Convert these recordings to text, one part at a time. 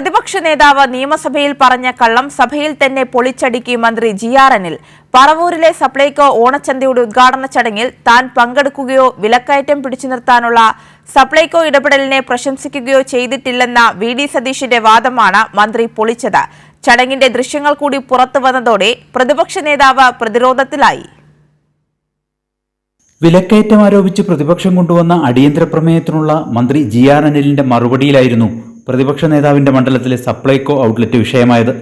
പ്രതിപക്ഷ നേതാവ് നിയമസഭയിൽ പറഞ്ഞ കള്ളം സഭയിൽ തന്നെ പൊളിച്ചടുക്കി മന്ത്രി ജി ആർ അനിൽ. പറവൂരിലെ സപ്ലൈകോ ഓണച്ചന്തയുടെ ഉദ്ഘാടന ചടങ്ങിൽ താൻ പങ്കെടുക്കുകയോ വിലക്കയറ്റം പിടിച്ചു നിർത്താനുള്ള സപ്ലൈകോ ഇടപെടലിനെ പ്രശംസിക്കുകയോ ചെയ്തിട്ടില്ലെന്ന വി ഡി സതീഷിന്റെ വാദമാണ് മന്ത്രി പൊളിച്ചത്. ചടങ്ങിന്റെ ദൃശ്യങ്ങൾ കൂടി പുറത്തു വന്നതോടെ പ്രതിപക്ഷ നേതാവ് പ്രതിരോധത്തിലായി. വിലക്കയറ്റം ആരോപിച്ച് പ്രതിപക്ഷം കൊണ്ടുവന്ന അടിയന്തര പ്രമേയത്തിനുള്ള മന്ത്രി ജി ആർ അനിലിന്റെ മറുപടിയിലായിരുന്നു പ്രതിപക്ഷ നേതാവിന്റെ മണ്ഡലത്തിലെ സപ്ലൈകോ ഔട്ട്ലെറ്റ് വിഷയമായത്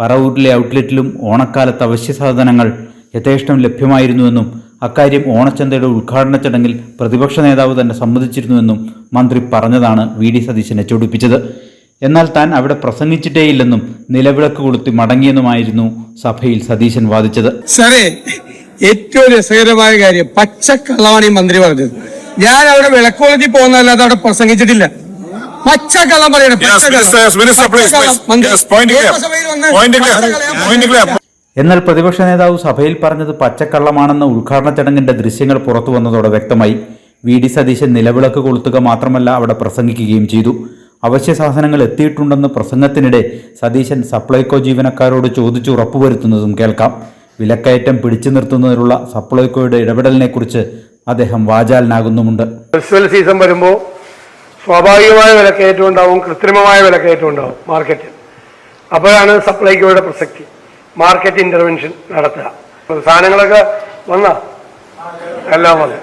പറവൂരിലെ ഔട്ട്ലെറ്റിലും ഓണക്കാലത്ത് അവശ്യ സാധനങ്ങൾ യഥേഷ്ടം ലഭ്യമായിരുന്നുവെന്നും അക്കാര്യം ഓണച്ചന്തയുടെ ഉദ്ഘാടന ചടങ്ങിൽ പ്രതിപക്ഷ നേതാവ് തന്നെ സമ്മതിച്ചിരുന്നുവെന്നും മന്ത്രി പറഞ്ഞതാണ് വി ഡി സതീശനെ ചൊടിപ്പിച്ചത്. എന്നാൽ താൻ അവിടെ പ്രസംഗിച്ചിട്ടേയില്ലെന്നും നിലവിളക്ക് കൊളുത്തി മടങ്ങിയെന്നുമായിരുന്നു സഭയിൽ സതീശൻ വാദിച്ചത്. സാറേ ഏറ്റവും രസകരമായ കാര്യം പച്ചക്കള്ളമാണ് ഈ മന്ത്രി പറഞ്ഞത്. ഞാൻ അവിടെ വിളക്കോളത്തിൽ പോകുന്നതല്ലാതെ അവിടെ പ്രസംഗിച്ചിട്ടില്ല. പച്ചക്കള്ളം പറയണം. എന്നാൽ പ്രതിപക്ഷ നേതാവ് സഭയിൽ പറഞ്ഞത് പച്ചക്കള്ളമാണെന്ന ഉദ്ഘാടന ചടങ്ങിന്റെ ദൃശ്യങ്ങൾ പുറത്തു വന്നതോടെ വ്യക്തമായി. വി ഡി സതീശൻ നിലവിളക്ക് കൊളുത്തുക മാത്രമല്ല അവിടെ പ്രസംഗിക്കുകയും ചെയ്തു. അവശ്യ സാധനങ്ങൾ എത്തിയിട്ടുണ്ടെന്ന് പ്രസംഗത്തിനിടെ സതീശൻ സപ്ലൈകോ ജീവനക്കാരോട് ചോദിച്ചു ഉറപ്പുവരുത്തുന്നതും കേൾക്കാം. വിലക്കയറ്റം പിടിച്ചു നിർത്തുന്നതിനുള്ള സപ്ലൈകോയുടെ ഇടപെടലിനെക്കുറിച്ച് അദ്ദേഹം വാചാലനാകുന്നുമുണ്ട്. ഫെസ്റ്റിവൽ സീസൺ വരുമ്പോൾ സ്വാഭാവികമായ വിലക്കയറ്റം ഉണ്ടാവും കൃത്രിമമായ വിലക്കയറ്റം ഉണ്ടാവും മാർക്കറ്റിൽ. അപ്പോഴാണ് സപ്ലൈക്കോയുടെ പ്രസക്തി. മാർക്കറ്റ് ഇന്റർവെൻഷൻ നടത്തുക. സാധനങ്ങളൊക്കെ വന്ന? എല്ലാം വന്നു.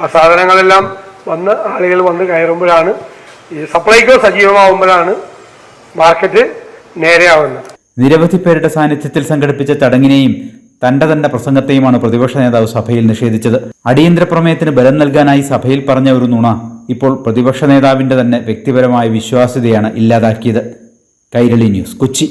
ആ സാധനങ്ങളെല്ലാം വന്ന് ആളുകൾ വന്ന് കയറുമ്പോഴാണ് ഈ സപ്ലൈക്കോ സജീവമാവുമ്പോഴാണ് മാർക്കറ്റ് നേരെയാവുന്നത്. നിരവധി പേരുടെ സാന്നിധ്യത്തിൽ സംഘടിപ്പിച്ച ചടങ്ങിനെയും തന്റെ തന്നെ പ്രസംഗത്തെയുമാണ് പ്രതിപക്ഷ നേതാവ് സഭയിൽ നിഷേധിച്ചത്. അടിയന്തര പ്രമേയത്തിന് ബലം നൽകാനായി സഭയിൽ പറഞ്ഞ ഒരു നുണ. ഇപ്പോൾ പ്രതിപക്ഷ നേതാവിന്റെ തന്നെ വ്യക്തിപരമായ വിശ്വാസ്യതയാണ് ഇല്ലാതാക്കിയത്. കൈരളി ന്യൂസ് കൊച്ചി.